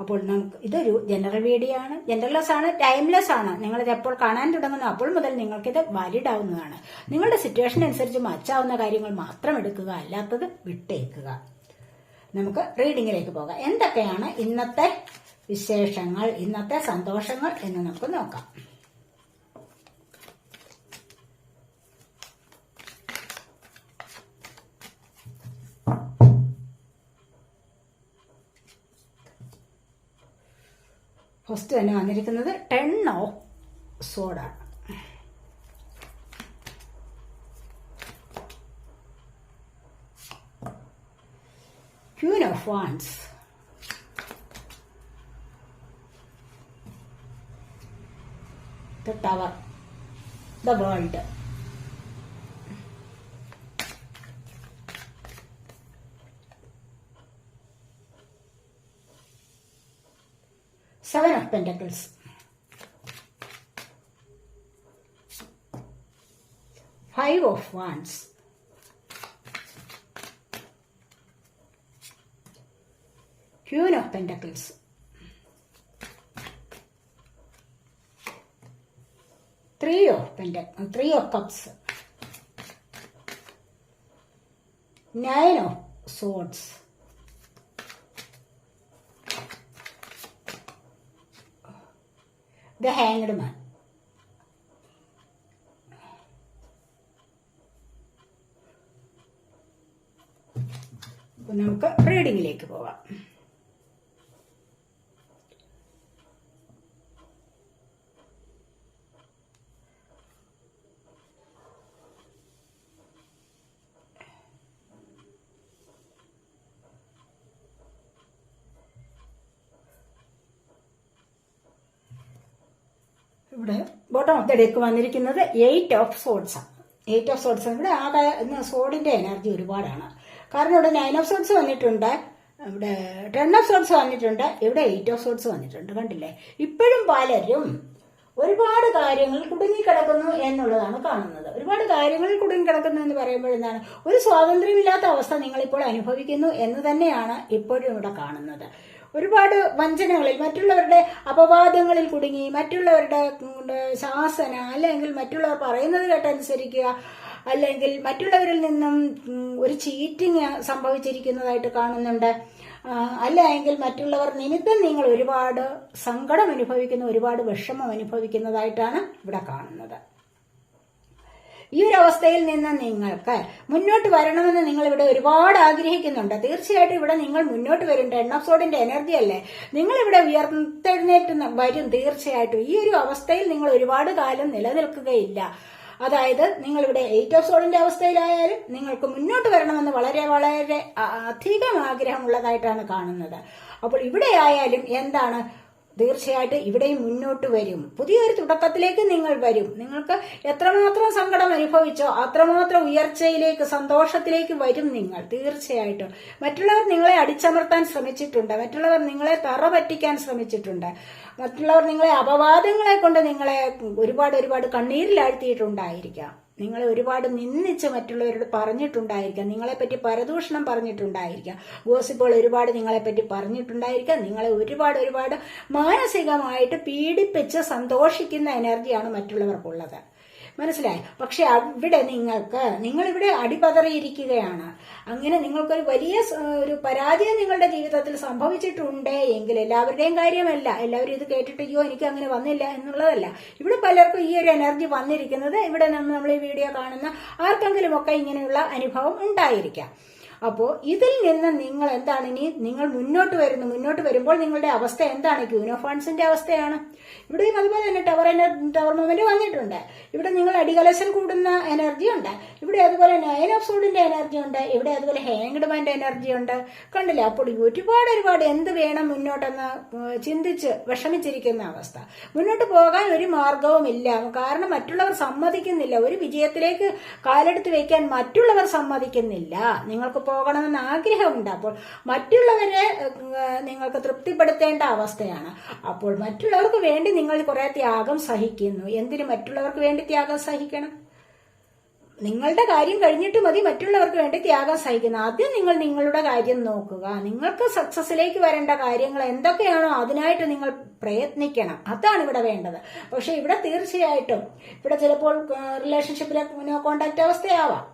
അപ്പോൾ നമുക്ക് ഇതൊരു ജനറൽ വീഡിയോ ആണ്. ജനറൽലെസ് ആണ് ടൈംലെസ് ആണ്. നിങ്ങളിത് എപ്പോൾ കാണാൻ തുടങ്ങുന്നു അപ്പോൾ മുതൽ നിങ്ങൾക്ക് ഇത് വാലിഡ് ആവുന്നതാണ്. നിങ്ങളുടെ സിറ്റുവേഷൻ അനുസരിച്ച് മച്ചാവുന്ന കാര്യങ്ങൾ മാത്രം എടുക്കുക അല്ലാത്തത് വിട്ടേക്കുക. നമുക്ക് റീഡിങ്ങിലേക്ക് പോകാം. എന്തൊക്കെയാണ് ഇന്നത്തെ വിശേഷങ്ങൾ ഇന്നത്തെ സന്തോഷങ്ങൾ എന്ന് നമുക്ക് നോക്കാം. ഫസ്റ്റ് തന്നെ വന്നിരിക്കുന്നത് ten of സോഡാണ് queen of wands the tower the world Pentacles. Five of Wands. Queen of Pentacles. Three of Pentacles. Um, three of Cups. Nine of Swords. The Hanged Man. നമുക്ക് റീഡിങ്ങിലേക്ക് പോവാം ഡെക്ക് വന്നിരിക്കുന്നത് eight of swords ആണ്. Eight of swords ഇവിടെ ആകെ സോഡിന്റെ energy ഒരുപാടാണ്. കാരണം ഇവിടെ നയൻ ഓഫ് സോഡ്സ് വന്നിട്ടുണ്ട്. ഇവിടെ ടെൻ ഓഫ് സോഡ്സ് വന്നിട്ടുണ്ട്. ഇവിടെ എയ്റ്റ് ഓഫ് സോഡ്സ് വന്നിട്ടുണ്ട്. കണ്ടില്ലേ? ഇപ്പോഴും പലരും ഒരുപാട് കാര്യങ്ങൾ കുടുങ്ങിക്കിടക്കുന്നു എന്നുള്ളതാണ് കാണുന്നത്. ഒരുപാട് കാര്യങ്ങൾ കുടുങ്ങിക്കിടക്കുന്നു എന്ന് പറയുമ്പോൾ എന്താണ് ഒരു സ്വാതന്ത്ര്യമില്ലാത്ത അവസ്ഥ നിങ്ങളിപ്പോൾ അനുഭവിക്കുന്നു എന്ന് തന്നെയാണ് ഇപ്പോഴും ഇവിടെ കാണുന്നത്. ഒരുപാട് വഞ്ചനകളിൽ മറ്റുള്ളവരുടെ അപവാദങ്ങളിൽ കുടുങ്ങി മറ്റുള്ളവരുടെ ശാസന അല്ലെങ്കിൽ മറ്റുള്ളവർ പറയുന്നത് കേട്ടനുസരിക്കുക അല്ലെങ്കിൽ മറ്റുള്ളവരിൽ നിന്നും ഒരു ചീറ്റിങ് സംഭവിച്ചിരിക്കുന്നതായിട്ട് കാണുന്നുണ്ട്. അല്ല അല്ലെങ്കിൽ മറ്റുള്ളവർ നിമിത്തം നിങ്ങൾ ഒരുപാട് സങ്കടം അനുഭവിക്കുന്ന ഒരുപാട് വിഷമം അനുഭവിക്കുന്നതായിട്ടാണ് ഇവിടെ കാണുന്നത്. ഈ ഒരു അവസ്ഥയിൽ നിന്ന് നിങ്ങൾക്ക് മുന്നോട്ട് വരണമെന്ന് നിങ്ങൾ ഇവിടെ ഒരുപാട് ആഗ്രഹിക്കുന്നുണ്ട്. തീർച്ചയായിട്ടും ഇവിടെ നിങ്ങൾ മുന്നോട്ട് വരേണ്ട എണ്ണ ഓഫ് സോഡിന്റെ എനർജി അല്ലേ? നിങ്ങൾ ഇവിടെ ഉയർത്തെഴുന്നേറ്റ് വരും തീർച്ചയായിട്ടും. ഈ ഒരു അവസ്ഥയിൽ നിങ്ങൾ ഒരുപാട് കാലം നിലനിൽക്കുകയില്ല. അതായത് നിങ്ങൾ ഇവിടെ എയ്റ്റ് ഓഫ് സോളിന്റെ അവസ്ഥയിലായാലും നിങ്ങൾക്ക് മുന്നോട്ട് വരണമെന്ന് വളരെ വളരെ അധികം ആഗ്രഹമുള്ളതായിട്ടാണ് കാണുന്നത്. അപ്പോൾ ഇവിടെ ആയാലും എന്താണ് തീർച്ചയായിട്ടും ഇവിടെയും മുന്നോട്ട് വരും. പുതിയൊരു തുടക്കത്തിലേക്ക് നിങ്ങൾ വരും. നിങ്ങൾക്ക് എത്രമാത്രം സങ്കടം അനുഭവിച്ചോ അത്രമാത്രം ഉയർച്ചയിലേക്ക് സന്തോഷത്തിലേക്ക് വരും നിങ്ങൾ തീർച്ചയായിട്ടും. മറ്റുള്ളവർ നിങ്ങളെ അടിച്ചമർത്താൻ ശ്രമിച്ചിട്ടുണ്ട്. മറ്റുള്ളവർ നിങ്ങളെ തറ പറ്റിക്കാൻ ശ്രമിച്ചിട്ടുണ്ട്. മറ്റുള്ളവർ നിങ്ങളെ അപവാദങ്ങളെ കൊണ്ട് നിങ്ങളെ ഒരുപാട് ഒരുപാട് കണ്ണീരിലാഴ്ത്തിയിട്ടുണ്ടായിരിക്കാം. നിങ്ങളെ ഒരുപാട് നിന്ദിച്ച് മറ്റുള്ളവരോട് പറഞ്ഞിട്ടുണ്ടായിരിക്കാം. നിങ്ങളെപ്പറ്റി പരദൂഷണം പറഞ്ഞിട്ടുണ്ടായിരിക്കാം. ഗോസിപ്പുകൾ ഒരുപാട് നിങ്ങളെപ്പറ്റി പറഞ്ഞിട്ടുണ്ടായിരിക്കാം. നിങ്ങളെ ഒരുപാട് ഒരുപാട് മാനസികമായിട്ട് പീഡിപ്പിച്ച് സന്തോഷിക്കുന്ന എനർജിയാണ് മറ്റുള്ളവർക്കുള്ളത്. മനസ്സിലായി? പക്ഷെ അവിടെ നിങ്ങൾക്ക് നിങ്ങൾ നിങ്ങളിവിടെ അടിപതറിയിരിക്കുകയാണ്. അങ്ങനെ നിങ്ങൾക്കൊരു വലിയ ഒരു പരാജയം നിങ്ങളുടെ ജീവിതത്തിൽ സംഭവിച്ചിട്ടുണ്ട് എങ്കിൽ എല്ലാവരുടെയും കാര്യമല്ല. എല്ലാവരും ഇത് കേട്ടിട്ട് അയ്യോ എനിക്ക് അങ്ങനെ വന്നില്ല എന്നുള്ളതല്ല. ഇവിടെ പലർക്കും ഈ ഒരു എനർജി വന്നിരിക്കുന്നത് ഇവിടെ നമ്മൾ ഈ വീഡിയോ കാണുന്ന ആർക്കെങ്കിലും ഒക്കെ ഇങ്ങനെയുള്ള അനുഭവം ഉണ്ടായിരിക്കാം. അപ്പോൾ ഇതിൽ നിന്ന് നിങ്ങൾ എന്താണ് ഇനി നിങ്ങൾ മുന്നോട്ട് വരുന്നു മുന്നോട്ട് വരുമ്പോൾ നിങ്ങളുടെ അവസ്ഥ എന്താണ്? ക്യൂനോഫോൺസിന്റെ അവസ്ഥയാണ്. ഇവിടെയും അതുപോലെ തന്നെ ടവർ എനർജി ടവർ മൂവ്മെന്റ് വന്നിട്ടുണ്ട്. ഇവിടെ നിങ്ങൾ അടികലശൻ കൂടുന്ന എനർജി ഉണ്ട്. ഇവിടെ അതുപോലെ നയൻ ഓഫ് സൂഡിന്റെ എനർജി ഉണ്ട്. ഇവിടെ അതുപോലെ ഹാങ്ഡ് മാന്റെ എനർജി ഉണ്ട്. കണ്ടില്ലേ? അപ്പോൾ ഒരുപാട് ഒരുപാട് എന്ത് വേണം മുന്നോട്ടെന്ന് ചിന്തിച്ച് വിഷമിച്ചിരിക്കുന്ന അവസ്ഥ. മുന്നോട്ട് പോകാൻ ഒരു മാർഗവും ഇല്ല. കാരണം മറ്റുള്ളവർ സമ്മതിക്കുന്നില്ല. ഒരു വിജയത്തിലേക്ക് കാലെടുത്ത് വെക്കാൻ മറ്റുള്ളവർ സമ്മതിക്കുന്നില്ല. നിങ്ങൾക്ക് പോകണമെന്ന് ആഗ്രഹമുണ്ട്. അപ്പോൾ മറ്റുള്ളവരെ നിങ്ങൾക്ക് തൃപ്തിപ്പെടുത്തേണ്ട അവസ്ഥയാണ്. അപ്പോൾ മറ്റുള്ളവർക്ക് വേണ്ടി നിങ്ങൾ കുറെ ത്യാഗം സഹിക്കുന്നു. എന്തിനു മറ്റുള്ളവർക്ക് വേണ്ടി ത്യാഗം സഹിക്കണം? നിങ്ങളുടെ കാര്യം കഴിഞ്ഞിട്ട് മതി മറ്റുള്ളവർക്ക് വേണ്ടി ത്യാഗം സഹിക്കുന്നത് ആദ്യം നിങ്ങൾ നിങ്ങളുടെ കാര്യം നോക്കുക. നിങ്ങൾക്ക് സക്സസിലേക്ക് വരേണ്ട കാര്യങ്ങൾ എന്തൊക്കെയാണോ അതിനായിട്ട് നിങ്ങൾ പ്രയത്നിക്കണം. അതാണ് ഇവിടെ വേണ്ടത്. പക്ഷെ ഇവിടെ തീർച്ചയായിട്ടും ഇവിടെ ചിലപ്പോൾ റിലേഷൻഷിപ്പിലെ കോണ്ടാക്ട് അവസ്ഥയാവാം.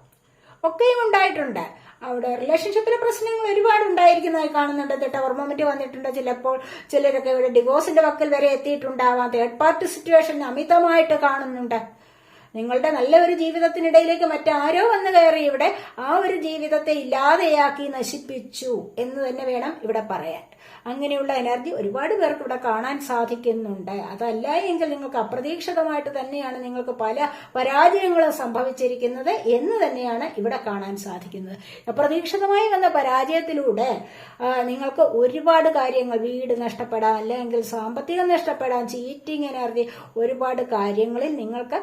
ഒക്കെയും ഉണ്ടായിട്ടുണ്ട്. അവിടെ റിലേഷൻഷിപ്പിലെ പ്രശ്നങ്ങൾ ഒരുപാട് ഉണ്ടായിരിക്കുന്നതായി കാണുന്നുണ്ട്. ടവർ മൊമെന്റ് വന്നിട്ടുണ്ട്. ചിലപ്പോൾ ചിലരൊക്കെ ഇവിടെ ഡിവോഴ്സിന്റെ വക്കൽ വരെ എത്തിയിട്ടുണ്ടാവാം. തേർഡ് പാർട്ടി സിറ്റുവേഷൻ അമിതമായിട്ട് കാണുന്നുണ്ട്. നിങ്ങളുടെ നല്ല ഒരു ജീവിതത്തിനിടയിലേക്ക് മറ്റാരോ വന്ന് കയറി ഇവിടെ ആ ഒരു ജീവിതത്തെ ഇല്ലാതെയാക്കി നശിപ്പിച്ചു എന്ന് തന്നെ വേണം ഇവിടെ പറയാൻ. അങ്ങനെയുള്ള എനർജി ഒരുപാട് പേർക്ക് ഇവിടെ കാണാൻ സാധിക്കുന്നുണ്ട്. അതല്ല എങ്കിൽ നിങ്ങൾക്ക് അപ്രതീക്ഷിതമായിട്ട് തന്നെയാണ് നിങ്ങൾക്ക് പല പരാജയങ്ങളും സംഭവിച്ചിരിക്കുന്നത് എന്ന് തന്നെയാണ് ഇവിടെ കാണാൻ സാധിക്കുന്നത്. അപ്രതീക്ഷിതമായി വന്ന പരാജയത്തിലൂടെ നിങ്ങൾക്ക് ഒരുപാട് കാര്യങ്ങൾ വീട് നഷ്ടപ്പെടാം അല്ലെങ്കിൽ സാമ്പത്തികം നഷ്ടപ്പെടാം ചീറ്റിംഗ് എനർജി ഒരുപാട് കാര്യങ്ങളിൽ നിങ്ങൾക്ക്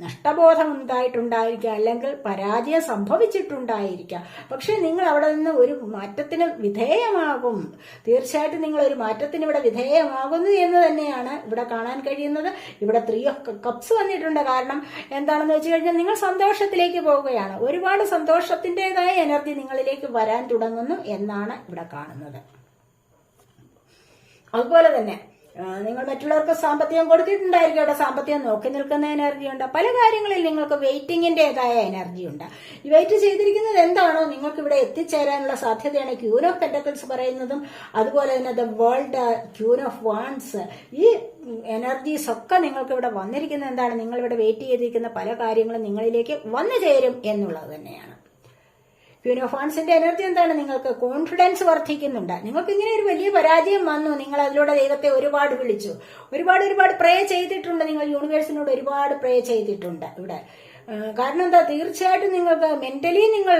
നഷ്ടബോധം ഉണ്ടായിട്ടുണ്ടായിരിക്കാം അല്ലെങ്കിൽ പരാജയം സംഭവിച്ചിട്ടുണ്ടായിരിക്കാം. പക്ഷെ നിങ്ങൾ അവിടെ നിന്ന് ഒരു മാറ്റത്തിന് വിധേയമാകും. തീർച്ചയായിട്ടും നിങ്ങൾ ഒരു മാറ്റത്തിന് ഇവിടെ വിധേയമാകുന്നു എന്ന് തന്നെയാണ് ഇവിടെ കാണാൻ കഴിയുന്നത്. ഇവിടെ ത്രീ കപ്സ് വന്നിട്ടുണ്ട്. കാരണം എന്താണെന്ന് വെച്ച് കഴിഞ്ഞാൽ നിങ്ങൾ സന്തോഷത്തിലേക്ക് പോവുകയാണ്. ഒരുപാട് സന്തോഷത്തിന്റെതായ എനർജി നിങ്ങളിലേക്ക് വരാൻ തുടങ്ങുന്നു എന്നാണ് ഇവിടെ കാണുന്നത്. അതുപോലെ തന്നെ നിങ്ങൾ മറ്റുള്ളവർക്ക് സാമ്പത്തികം കൊടുത്തിട്ടുണ്ടായിരിക്കും അവിടെ സാമ്പത്തികം നോക്കി നിൽക്കുന്ന എനർജി ഉണ്ട്. പല കാര്യങ്ങളിൽ നിങ്ങൾക്ക് വെയിറ്റിങ്ങിന്റേതായ എനർജി ഉണ്ട്. ഈ വെയിറ്റ് ചെയ്തിരിക്കുന്നത് എന്താണോ നിങ്ങൾക്ക് ഇവിടെ എത്തിച്ചേരാനുള്ള സാധ്യതയാണ്. ക്യൂൻ ഓഫ് പെന്റക്കിൾസ് പറയുന്നതും അതുപോലെ തന്നെ the world queen of wands ഈ എനർജീസ് ഒക്കെ നിങ്ങൾക്ക് ഇവിടെ വന്നിരിക്കുന്നത് എന്താണ്? നിങ്ങൾ ഇവിടെ വെയിറ്റ് ചെയ്തിരിക്കുന്ന പല കാര്യങ്ങളും നിങ്ങളിലേക്ക് വന്നു ചേരും എന്നുള്ളത് തന്നെയാണ്. ക്യൂനോഫോൺസിന്റെ എനർജി എന്താണ്? നിങ്ങൾക്ക് കോൺഫിഡൻസ് വർദ്ധിക്കുന്നുണ്ട്. നിങ്ങൾക്ക് ഇങ്ങനെ ഒരു വലിയ പരാജയം വന്നു. നിങ്ങൾ അതിലൂടെ ദൈവത്തെ ഒരുപാട് വിളിച്ചു. ഒരുപാട് ഒരുപാട് പ്രേ ചെയ്തിട്ടുണ്ട്. നിങ്ങൾ യൂണിവേഴ്സിനോട് ഒരുപാട് പ്രേ ചെയ്തിട്ടുണ്ട് ഇവിടെ. കാരണം എന്താ? തീർച്ചയായിട്ടും നിങ്ങൾക്ക് മെന്റലി നിങ്ങൾ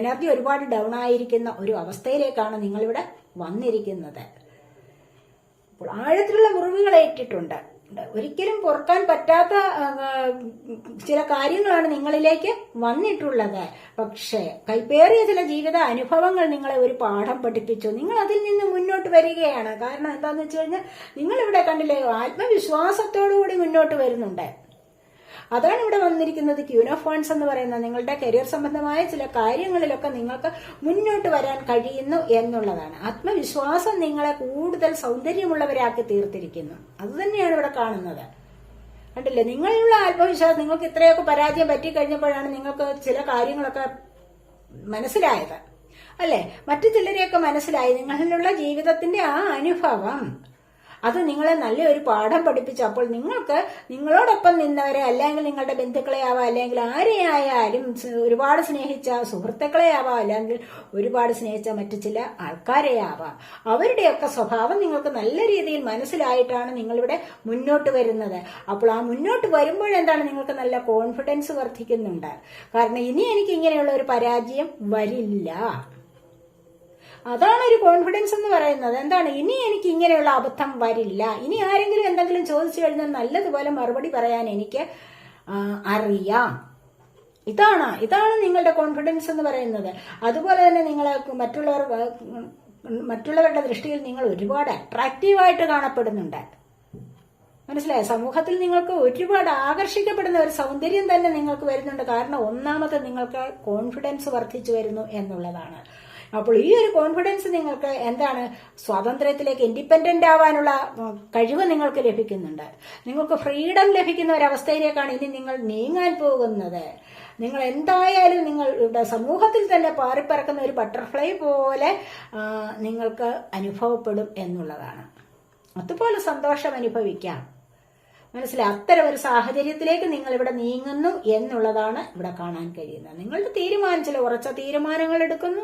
എനർജി ഒരുപാട് ഡൗൺ ആയിരിക്കുന്ന ഒരു അവസ്ഥയിലേക്കാണ് നിങ്ങളിവിടെ വന്നിരിക്കുന്നത്. അപ്പോൾ ആഴത്തിലുള്ള മുറിവുകൾ ഒരിക്കലും പൊറുക്കാൻ പറ്റാത്ത ചില കാര്യങ്ങളാണ് നിങ്ങളിലേക്ക് വന്നിട്ടുള്ളത്. പക്ഷേ കൈപ്പേറിയ ചില ജീവിത അനുഭവങ്ങൾ നിങ്ങളെ ഒരു പാഠം പഠിപ്പിച്ചു. നിങ്ങൾ അതിൽ നിന്ന് മുന്നോട്ട് വരികയാണ്. കാരണം എന്താന്ന് വെച്ച് കഴിഞ്ഞാൽ നിങ്ങളിവിടെ കണ്ടില്ലേ ആത്മവിശ്വാസത്തോടു കൂടി മുന്നോട്ട് വരുന്നുണ്ട്. അതാണ് ഇവിടെ വന്നിരിക്കുന്നത് ക്യൂൻ ഓഫ് വൺസ് എന്ന് പറയുന്നത്. നിങ്ങളുടെ കരിയർ സംബന്ധമായ ചില കാര്യങ്ങളിലൊക്കെ നിങ്ങൾക്ക് മുന്നോട്ട് വരാൻ കഴിയുന്നു എന്നുള്ളതാണ്. ആത്മവിശ്വാസം നിങ്ങളെ കൂടുതൽ സൗന്ദര്യമുള്ളവരാക്കി തീർത്തിരിക്കുന്നു. അത് തന്നെയാണ് ഇവിടെ കാണുന്നത്. കണ്ടില്ലേ? നിങ്ങളിലുള്ള ആത്മവിശ്വാസം നിങ്ങൾക്ക് ഇത്രയൊക്കെ പരാജയം പറ്റിക്കഴിഞ്ഞപ്പോഴാണ് നിങ്ങൾക്ക് ചില കാര്യങ്ങളൊക്കെ മനസ്സിലായത്. അല്ലെ? മറ്റു ചിലരെയൊക്കെ മനസ്സിലായി. നിങ്ങളിലുള്ള ജീവിതത്തിന്റെ ആ അനുഭവം അത് നിങ്ങളെ നല്ലൊരു പാഠം പഠിപ്പിച്ചപ്പോൾ നിങ്ങൾക്ക് നിങ്ങളോടൊപ്പം നിന്നവരെ അല്ലെങ്കിൽ നിങ്ങളുടെ ബന്ധുക്കളെ ആവാം അല്ലെങ്കിൽ ആരെയായാലും ഒരുപാട് സ്നേഹിച്ച സുഹൃത്തുക്കളെ ആവാം അല്ലെങ്കിൽ ഒരുപാട് സ്നേഹിച്ച മറ്റു ചില ആൾക്കാരെ ആവാം. അവരുടെയൊക്കെ സ്വഭാവം നിങ്ങൾക്ക് നല്ല രീതിയിൽ മനസ്സിലായിട്ടാണ് നിങ്ങളിവിടെ മുന്നോട്ട് വരുന്നത്. അപ്പോൾ ആ മുന്നോട്ട് വരുമ്പോഴെന്താണ് നിങ്ങൾക്ക് നല്ല കോൺഫിഡൻസ് വർദ്ധിക്കുന്നുണ്ട്. കാരണം ഇനി എനിക്ക് ഇങ്ങനെയുള്ള ഒരു പരാജയം വരില്ല. അതാണ് ഒരു കോൺഫിഡൻസ് എന്ന് പറയുന്നത്. എന്താണ്? ഇനി എനിക്ക് ഇങ്ങനെയുള്ള അബദ്ധം വരില്ല. ഇനി ആരെങ്കിലും എന്തെങ്കിലും ചോദിച്ചു കഴിഞ്ഞാൽ നല്ലതുപോലെ മറുപടി പറയാൻ എനിക്ക് അറിയാം. ഇതാണ് ഇതാണ് നിങ്ങളുടെ കോൺഫിഡൻസ് എന്ന് പറയുന്നത്. അതുപോലെ തന്നെ നിങ്ങൾ മറ്റുള്ളവർ മറ്റുള്ളവരുടെ ദൃഷ്ടിയിൽ നിങ്ങൾ ഒരുപാട് അട്രാക്റ്റീവായിട്ട് കാണപ്പെടുന്നുണ്ട്. മനസ്സിലായ? സമൂഹത്തിൽ നിങ്ങൾക്ക് ഒരുപാട് ആകർഷിക്കപ്പെടുന്ന ഒരു സൗന്ദര്യം തന്നെ നിങ്ങൾക്ക് വരുന്നുണ്ട്. കാരണം ഒന്നാമത് നിങ്ങൾക്ക് കോൺഫിഡൻസ് വർദ്ധിച്ചു വരുന്നു എന്നുള്ളതാണ്. അപ്പോൾ ഈ ഒരു കോൺഫിഡൻസ് നിങ്ങൾക്ക് എന്താണ്? സ്വാതന്ത്ര്യത്തിലേക്ക് ഇൻഡിപെൻഡന്റ് ആവാനുള്ള കഴിവ് നിങ്ങൾക്ക് ലഭിക്കുന്നുണ്ട്. നിങ്ങൾക്ക് ഫ്രീഡം ലഭിക്കുന്ന ഒരവസ്ഥയിലേക്കാണ് ഇനി നിങ്ങൾ നീങ്ങാൻ പോകുന്നത്. നിങ്ങൾ എന്തായാലും നിങ്ങൾ ഇവിടെ സമൂഹത്തിൽ തന്നെ പാറിപ്പറക്കുന്ന ഒരു ബട്ടർഫ്ലൈ പോലെ നിങ്ങൾക്ക് അനുഭവപ്പെടും എന്നുള്ളതാണ്. അതുപോലെ സന്തോഷം അനുഭവിക്കാം. മനസ്സിലായി? അത്തരം ഒരു സാഹചര്യത്തിലേക്ക് നിങ്ങൾ ഇവിടെ നീങ്ങുന്നു എന്നുള്ളതാണ് ഇവിടെ കാണാൻ കഴിയുന്നത്. നിങ്ങളുടെ തീരുമാനം ചില ഉറച്ച തീരുമാനങ്ങൾ എടുക്കുന്നു.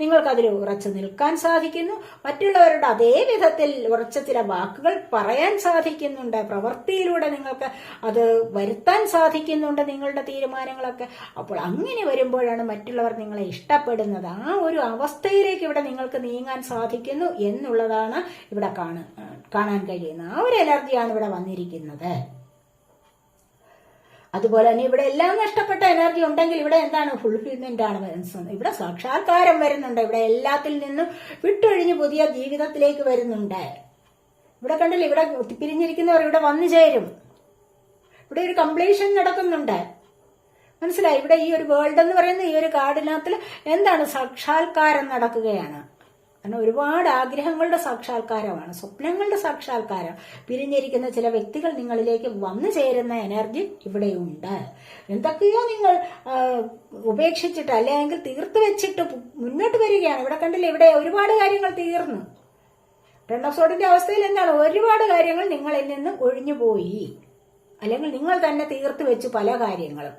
നിങ്ങൾക്ക് അതിൽ ഉറച്ചു നിൽക്കാൻ സാധിക്കുന്നു. മറ്റുള്ളവരുടെ അതേ വിധത്തിൽ ഉറച്ച ചില വാക്കുകൾ പറയാൻ സാധിക്കുന്നുണ്ട്. പ്രവൃത്തിയിലൂടെ നിങ്ങൾക്ക് അത് വരുത്താൻ സാധിക്കുന്നുണ്ട് നിങ്ങളുടെ തീരുമാനങ്ങളൊക്കെ. അപ്പോൾ അങ്ങനെ വരുമ്പോഴാണ് മറ്റുള്ളവർ നിങ്ങളെ ഇഷ്ടപ്പെടുന്നത്. ആ ഒരു അവസ്ഥയിലേക്ക് ഇവിടെ നിങ്ങൾക്ക് നീങ്ങാൻ സാധിക്കുന്നു എന്നുള്ളതാണ് ഇവിടെ കാണാൻ കാണാൻ കഴിയുന്നത് ആ ഒരു എനർജിയാണ് ഇവിടെ വന്നിരിക്കുന്നത്. അതുപോലെ തന്നെ ഇവിടെ എല്ലാം നഷ്ടപ്പെട്ട എനർജി ഉണ്ടെങ്കിൽ ഇവിടെ എന്താണ്? ഫുൾഫിൽമെന്റ് ആണ് വരുന്നത്. ഇവിടെ സാക്ഷാത്കാരം വരുന്നുണ്ട്. ഇവിടെ എല്ലാത്തിൽ നിന്നും വിട്ടൊഴിഞ്ഞ് പുതിയ ജീവിതത്തിലേക്ക് വരുന്നുണ്ട്. ഇവിടെ കണ്ടില്ല? ഇവിടെ പിരിഞ്ഞിരിക്കുന്നവർ ഇവിടെ വന്നു ചേരും. ഇവിടെ ഒരു കംപ്ലീഷൻ നടക്കുന്നുണ്ട്. മനസ്സിലായി? ഇവിടെ ഈ ഒരു വേൾഡ് എന്ന് പറയുന്ന ഈ ഒരു കാർഡിനകത്തിൽ എന്താണ്? സാക്ഷാത്കാരം നടക്കുകയാണ്. കാരണം ഒരുപാട് ആഗ്രഹങ്ങളുടെ സാക്ഷാത്കാരമാണ് സ്വപ്നങ്ങളുടെ സാക്ഷാത്കാരം. പിരിഞ്ഞിരിക്കുന്ന ചില വ്യക്തികൾ നിങ്ങളിലേക്ക് വന്നു ചേരുന്ന എനർജി ഇവിടെയുണ്ട്. എന്തൊക്കെയോ നിങ്ങൾ ഉപേക്ഷിച്ചിട്ട് അല്ലെങ്കിൽ തീർത്ത് വെച്ചിട്ട് മുന്നോട്ട് വരികയാണ്. ഇവിടെ കണ്ടില്ലേ ഇവിടെ ഒരുപാട് കാര്യങ്ങൾ തീർന്നു. റണ്ണോസോഡിന്റെ അവസ്ഥയിൽ എന്താണ്? ഒരുപാട് കാര്യങ്ങൾ നിങ്ങളിൽ നിന്നും ഒഴിഞ്ഞുപോയി. അല്ലെങ്കിൽ നിങ്ങൾ തന്നെ തീർത്ത് വെച്ചു പല കാര്യങ്ങളും.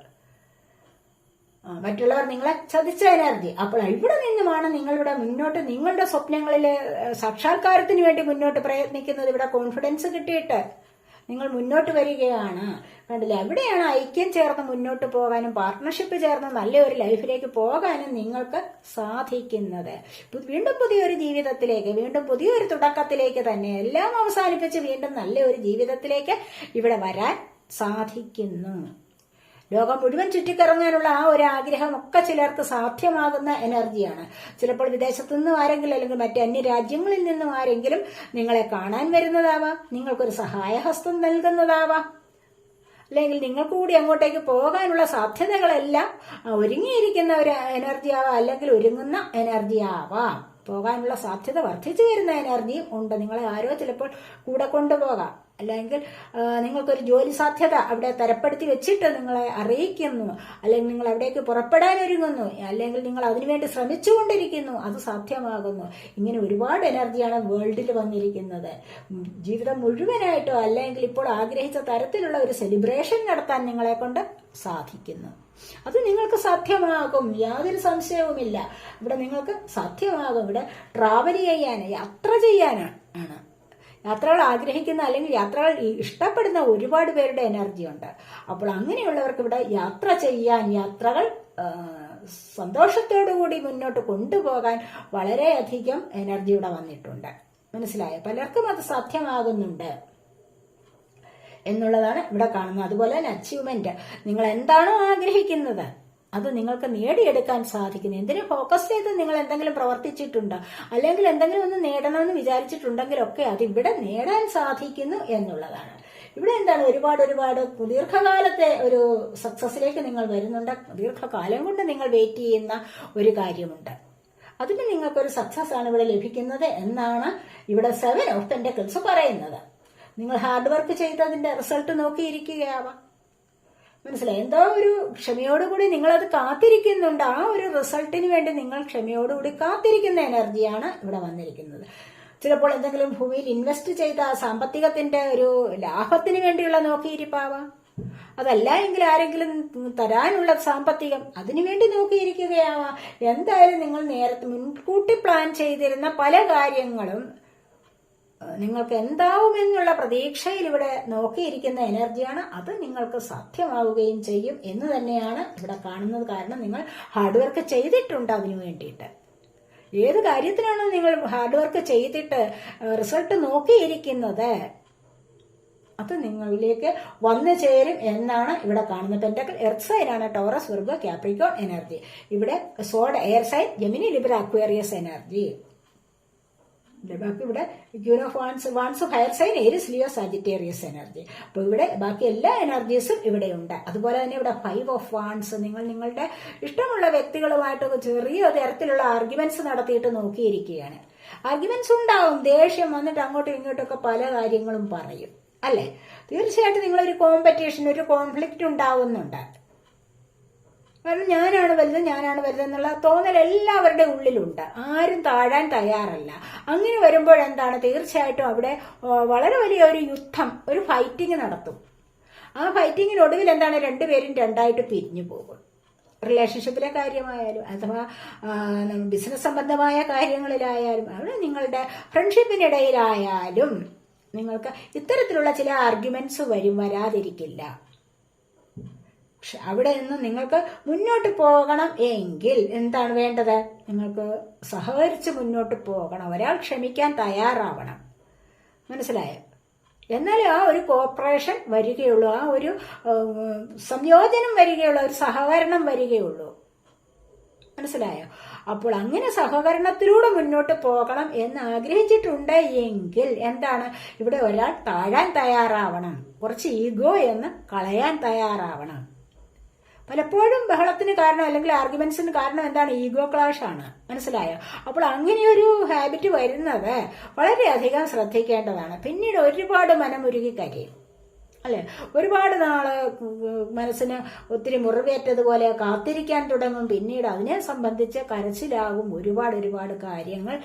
മറ്റുള്ളവർ നിങ്ങളെ ചതിച്ച എനർജി. അപ്പോൾ ഇവിടെ നിന്നുമാണ് നിങ്ങളുടെ മുന്നോട്ട് നിങ്ങളുടെ സ്വപ്നങ്ങളിലെ സാക്ഷാത്കാരത്തിന് വേണ്ടി മുന്നോട്ട് പ്രയത്നിക്കുന്നത് ഇവിടെ കോൺഫിഡൻസ് കിട്ടിയിട്ട് നിങ്ങൾ മുന്നോട്ട് വരികയാണ്. കണ്ടില്ലേ? എവിടെയാണ് ഐക്യം ചേർന്ന് മുന്നോട്ട് പോകാനും പാർട്ട്ണർഷിപ്പ് ചേർന്ന് നല്ലൊരു ലൈഫിലേക്ക് പോകാനും നിങ്ങൾക്ക് സാധിക്കുന്നത്. വീണ്ടും പുതിയൊരു ജീവിതത്തിലേക്ക് വീണ്ടും പുതിയൊരു തുടക്കത്തിലേക്ക് തന്നെ എല്ലാം അവസാനിപ്പിച്ച് വീണ്ടും നല്ലൊരു ജീവിതത്തിലേക്ക് ഇവിടെ വരാൻ സാധിക്കുന്നു. ലോകം മുഴുവൻ ചുറ്റിക്കറങ്ങാനുള്ള ആ ഒരു ആഗ്രഹം ഒക്കെ ചിലർക്ക് സാധ്യമാകുന്ന എനർജിയാണ്. ചിലപ്പോൾ വിദേശത്തു നിന്നും ആരെങ്കിലും അല്ലെങ്കിൽ മറ്റ് അന്യ രാജ്യങ്ങളിൽ നിന്നും ആരെങ്കിലും നിങ്ങളെ കാണാൻ വരുന്നതാവാം. നിങ്ങൾക്കൊരു സഹായഹസ്തം നൽകുന്നതാവാം. അല്ലെങ്കിൽ നിങ്ങൾക്ക് കൂടി അങ്ങോട്ടേക്ക് പോകാനുള്ള സാധ്യതകളെല്ലാം ഒരുങ്ങിയിരിക്കുന്ന ഒരു എനർജി ആവാം അല്ലെങ്കിൽ ഒരുങ്ങുന്ന എനർജി ആവാം പോകാനുള്ള സാധ്യത വർദ്ധിച്ചു വരുന്ന എനർജിയും ഉണ്ട്. നിങ്ങളെ ആരോ ചിലപ്പോൾ കൂടെ കൊണ്ടുപോകാം. അല്ലെങ്കിൽ നിങ്ങൾക്കൊരു ജോലി സാധ്യത അവിടെ തരപ്പെടുത്തി വെച്ചിട്ട് നിങ്ങളെ അറിയിക്കുന്നു. അല്ലെങ്കിൽ നിങ്ങൾ അവിടേക്ക് പുറപ്പെടാൻ ഒരുങ്ങുന്നു. അല്ലെങ്കിൽ നിങ്ങൾ അതിനുവേണ്ടി ശ്രമിച്ചുകൊണ്ടിരിക്കുന്നു അത് സാധ്യമാകുന്നു. ഇങ്ങനെ ഒരുപാട് എനർജിയാണ് വേൾഡിൽ വന്നിരിക്കുന്നത്. ജീവിതം മുഴുവനായിട്ടോ അല്ലെങ്കിൽ ഇപ്പോൾ ആഗ്രഹിച്ച തരത്തിലുള്ള ഒരു സെലിബ്രേഷൻ നടത്താൻ നിങ്ങളെ കൊണ്ട് സാധിക്കുന്നു. അത് നിങ്ങൾക്ക് സാധ്യമാകും. യാതൊരു സംശയവുമില്ല. ഇവിടെ നിങ്ങൾക്ക് സാധ്യമാകും. ഇവിടെ ട്രാവൽ ചെയ്യാൻ യാത്ര ചെയ്യാനാണ്. ആണ് യാത്രകൾ ആഗ്രഹിക്കുന്ന അല്ലെങ്കിൽ യാത്രകൾ ഇഷ്ടപ്പെടുന്ന ഒരുപാട് പേരുടെ എനർജി ഉണ്ട്. അപ്പോൾ അങ്ങനെയുള്ളവർക്ക് ഇവിടെ യാത്ര ചെയ്യാൻ യാത്രകൾ സന്തോഷത്തോടുകൂടി സന്തോഷത്തോടു കൂടി മുന്നോട്ട് കൊണ്ടുപോകാൻ വളരെയധികം എനർജി ഇവിടെ വന്നിട്ടുണ്ട്. മനസ്സിലായോ? പലർക്കും അത് സാധ്യമാകുന്നുണ്ട് എന്നുള്ളതാണ് ഇവിടെ കാണുന്നത്. അതുപോലെ തന്നെ അച്ചീവ്മെന്റ് നിങ്ങൾ എന്താണോ ആഗ്രഹിക്കുന്നത് അത് നിങ്ങൾക്ക് നേടിയെടുക്കാൻ സാധിക്കുന്നു. എന്തിനു ഫോക്കസ് ചെയ്ത് നിങ്ങൾ എന്തെങ്കിലും പ്രവർത്തിച്ചിട്ടുണ്ടോ? അല്ലെങ്കിൽ എന്തെങ്കിലും ഒന്ന് നേടണമെന്ന് വിചാരിച്ചിട്ടുണ്ടെങ്കിലൊക്കെ അത് ഇവിടെ നേടാൻ സാധിക്കുന്നു എന്നുള്ളതാണ്. ഇവിടെ എന്താണ് ഒരുപാട് ഒരുപാട് ദീർഘകാലത്തെ ഒരു സക്സസിലേക്ക് നിങ്ങൾ വരുന്നുണ്ട്. ദീർഘകാലം കൊണ്ട് നിങ്ങൾ വെയിറ്റ് ചെയ്യുന്ന ഒരു കാര്യമുണ്ട്. അതിന് നിങ്ങൾക്കൊരു സക്സസ് ആണ് ഇവിടെ ലഭിക്കുന്നത് എന്നാണ് ഇവിടെ സെവൻ ഓഫ് പെൻഡക്കിൾസ് പറയുന്നത്. നിങ്ങൾ ഹാർഡ് വർക്ക് ചെയ്തതിന്റെ റിസൾട്ട് നോക്കിയിരിക്കുകയാവാം. മനസ്സിലായി? എന്തോ ഒരു ക്ഷമയോടുകൂടി അത് കാത്തിരിക്കുന്നുണ്ട്. ആ ഒരു റിസൾട്ടിന് വേണ്ടി നിങ്ങൾ ക്ഷമയോടുകൂടി കാത്തിരിക്കുന്ന എനർജിയാണ് ഇവിടെ വന്നിരിക്കുന്നത്. ചിലപ്പോൾ എന്തെങ്കിലും ഭൂമിയിൽ ഇൻവെസ്റ്റ് ചെയ്ത സാമ്പത്തികത്തിന്റെ ഒരു ലാഭത്തിന് വേണ്ടിയുള്ള നോക്കിയിരിപ്പാവാം. അതല്ല എങ്കിൽ ആരെങ്കിലും തരാനുള്ള സാമ്പത്തികം അതിനുവേണ്ടി നോക്കിയിരിക്കുകയാവാം. എന്തായാലും നിങ്ങൾ നേരത്തെ മുൻകൂട്ടി പ്ലാൻ ചെയ്തിരുന്ന പല കാര്യങ്ങളും നിങ്ങൾക്ക് എന്താവുമെന്നുള്ള പ്രതീക്ഷയിൽ ഇവിടെ നോക്കിയിരിക്കുന്ന എനർജിയാണ് അത് നിങ്ങൾക്ക് സാധ്യമാവുകയും ചെയ്യും എന്ന് തന്നെയാണ് ഇവിടെ കാണുന്നത് കാരണം നിങ്ങൾ ഹാർഡ് വർക്ക് ചെയ്തിട്ടുണ്ട് അതിനു വേണ്ടിയിട്ട്. ഏത് കാര്യത്തിനാണ് നിങ്ങൾ ഹാർഡ് വർക്ക് ചെയ്തിട്ട് റിസൾട്ട് നോക്കിയിരിക്കുന്നത്? അത് നിങ്ങളിലേക്ക് വന്നു ചേരും എന്നാണ് ഇവിടെ കാണുന്നത്. പെന്റക്കൽ എർത്ത് സൈനാണ് ടോറസ് വെർഗോ ക്യാപ്രിക്കോൺ എനർജി. ഇവിടെ sword air sign Gemini Libra Aquarius energy. ബാക്കി ഇവിടെ queen of wands wands fire sign Aries Leo Sagittarius energy. അപ്പോൾ ഇവിടെ ബാക്കി എല്ലാ എനർജീസും ഇവിടെയുണ്ട്. അതുപോലെ തന്നെ ഇവിടെ ഫൈവ് ഓഫ് വാൺസ് നിങ്ങൾ നിങ്ങളുടെ ഇഷ്ടമുള്ള വ്യക്തികളുമായിട്ട് ചെറിയ തരത്തിലുള്ള ആർഗ്യുമെന്റ്സ് നടത്തിയിട്ട് നോക്കിയിരിക്കുകയാണ്. ആർഗ്യുമെന്റ്സ് ഉണ്ടാവും ദേഷ്യം വന്നിട്ട് അങ്ങോട്ടും ഇങ്ങോട്ടൊക്കെ പല കാര്യങ്ങളും പറയും. അല്ലേ? തീർച്ചയായിട്ടും നിങ്ങളൊരു കോമ്പറ്റീഷൻ ഒരു കോൺഫ്ലിക്റ്റ് ഉണ്ടാവുന്നുണ്ട്. കാരണം ഞാനാണ് വലുത് ഞാനാണ് വലുത് എന്നുള്ള തോന്നൽ എല്ലാവരുടെ ഉള്ളിലുണ്ട്. ആരും താഴാൻ തയ്യാറല്ല. അങ്ങനെ വരുമ്പോഴെന്താണ് തീർച്ചയായിട്ടും അവിടെ വളരെ വലിയ ഒരു യുദ്ധം ഒരു ഫൈറ്റിംഗ് നടത്തും. ആ ഫൈറ്റിങ്ങിനൊടുവിൽ എന്താണ്? രണ്ടുപേരും രണ്ടായിട്ട് പിരിഞ്ഞു പോകും. റിലേഷൻഷിപ്പിലെ കാര്യമായാലും അഥവാ ബിസിനസ് സംബന്ധമായ കാര്യങ്ങളിലായാലും അവിടെ നിങ്ങളുടെ ഫ്രണ്ട്ഷിപ്പിനിടയിലായാലും നിങ്ങൾക്ക് ഇത്തരത്തിലുള്ള ചില ആർഗ്യുമെന്റ്സ് വരും വരാതിരിക്കില്ല. പക്ഷെ അവിടെ നിന്ന് നിങ്ങൾക്ക് മുന്നോട്ട് പോകണം എങ്കിൽ എന്താണ് വേണ്ടത്? നിങ്ങൾക്ക് സഹകരിച്ച് മുന്നോട്ട് പോകണം. ഒരാൾ ക്ഷമിക്കാൻ തയ്യാറാവണം. മനസ്സിലായോ? എന്നാലേ ആ ഒരു കോപ്പറേഷൻ വരികയുള്ളൂ. ആ ഒരു സംയോജനം വരികയുള്ളൂ. ഒരു സഹകരണം വരികയുള്ളൂ. മനസ്സിലായോ? അപ്പോൾ അങ്ങനെ സഹകരണത്തിലൂടെ മുന്നോട്ട് പോകണം എന്ന് ആഗ്രഹിച്ചിട്ടുണ്ട് എങ്കിൽ എന്താണ്? ഇവിടെ ഒരാൾ താഴാൻ തയ്യാറാവണം. കുറച്ച് ഈഗോ എന്ന് കളയാൻ തയ്യാറാവണം. പലപ്പോഴും ബഹളത്തിന് കാരണം അല്ലെങ്കിൽ ആർഗ്യുമെന്റ്സിന് കാരണം എന്താണ്? ഈഗോ ക്ലാഷ് ആണ്. മനസ്സിലായോ? അപ്പോൾ അങ്ങനെയൊരു ഹാബിറ്റ് വരുന്നത് വളരെയധികം ശ്രദ്ധിക്കേണ്ടതാണ്. പിന്നീട് ഒരുപാട് മനമുരുകി കരയും അല്ലെ? ഒരുപാട് നാൾ മനസ്സിന് ഒത്തിരി മുറിവേറ്റതുപോലെ കാത്തിരിക്കാൻ തുടങ്ങും. പിന്നീട് അതിനെ സംബന്ധിച്ച് കരച്ചിലാകും. ഒരുപാട് ഒരുപാട് കാര്യങ്ങൾ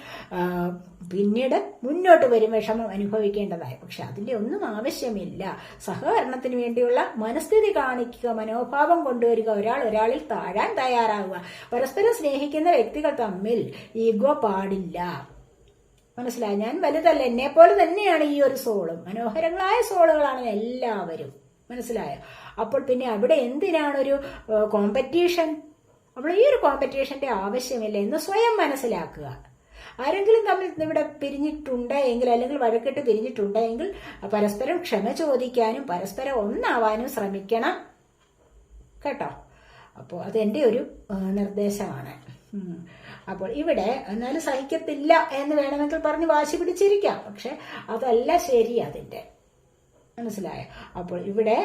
പിന്നീട് മുന്നോട്ട് വരും വിഷമം അനുഭവിക്കേണ്ടതായി. പക്ഷെ അതിന്റെ ഒന്നും ആവശ്യമില്ല. സഹകരണത്തിന് വേണ്ടിയുള്ള മനസ്ഥിതി കാണിക്കുക മനോഭാവം കൊണ്ടുവരിക ഒരാൾ ഒരാളിൽ താഴാൻ തയ്യാറാവുക. പരസ്പരം സ്നേഹിക്കുന്ന വ്യക്തികൾ തമ്മിൽ ഈഗോ പാടില്ല. മനസ്സിലായി? ഞാൻ വലുതല്ല എന്നെ പോലെ തന്നെയാണ് ഈ ഒരു സോളും. മനോഹരങ്ങളായ സോളുകളാണ് എല്ലാവരും. മനസ്സിലായോ? അപ്പോൾ പിന്നെ അവിടെ എന്തിനാണൊരു കോമ്പറ്റീഷൻ അപ്പോൾ ഈ ഒരു കോമ്പറ്റീഷന്റെ ആവശ്യമില്ല എന്ന് സ്വയം മനസ്സിലാക്കുക. ആരെങ്കിലും തമ്മിൽ ഇവിടെ പിരിഞ്ഞിട്ടുണ്ടെങ്കിൽ അല്ലെങ്കിൽ വഴക്കിട്ട് പിരിഞ്ഞിട്ടുണ്ടെങ്കിൽ പരസ്പരം ക്ഷമ ചോദിക്കാനും പരസ്പരം ഒന്നാവാനും ശ്രമിക്കണം. കേട്ടോ? അപ്പോൾ അതെന്റെ ഒരു നിർദ്ദേശമാണ്. അപ്പോൾ ഇവിടെ എന്നാലും സഹിക്കത്തില്ല എന്ന് വേണമെങ്കിൽ പറഞ്ഞ് വാശി പിടിച്ചിരിക്കാം. പക്ഷെ അതല്ല ശരി അതിന്റെ മനസ്സിലായ? അപ്പോൾ ഇവിടെ